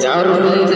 Darling.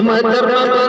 كما كرم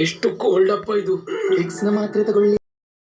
ಎಷ್ಟು ಕೋಲ್ಡಪ್ಪ ಇದು. ಎಕ್ಸ್ನ ಮಾತ್ರೆ ತಗೊಳ್ಳಿ.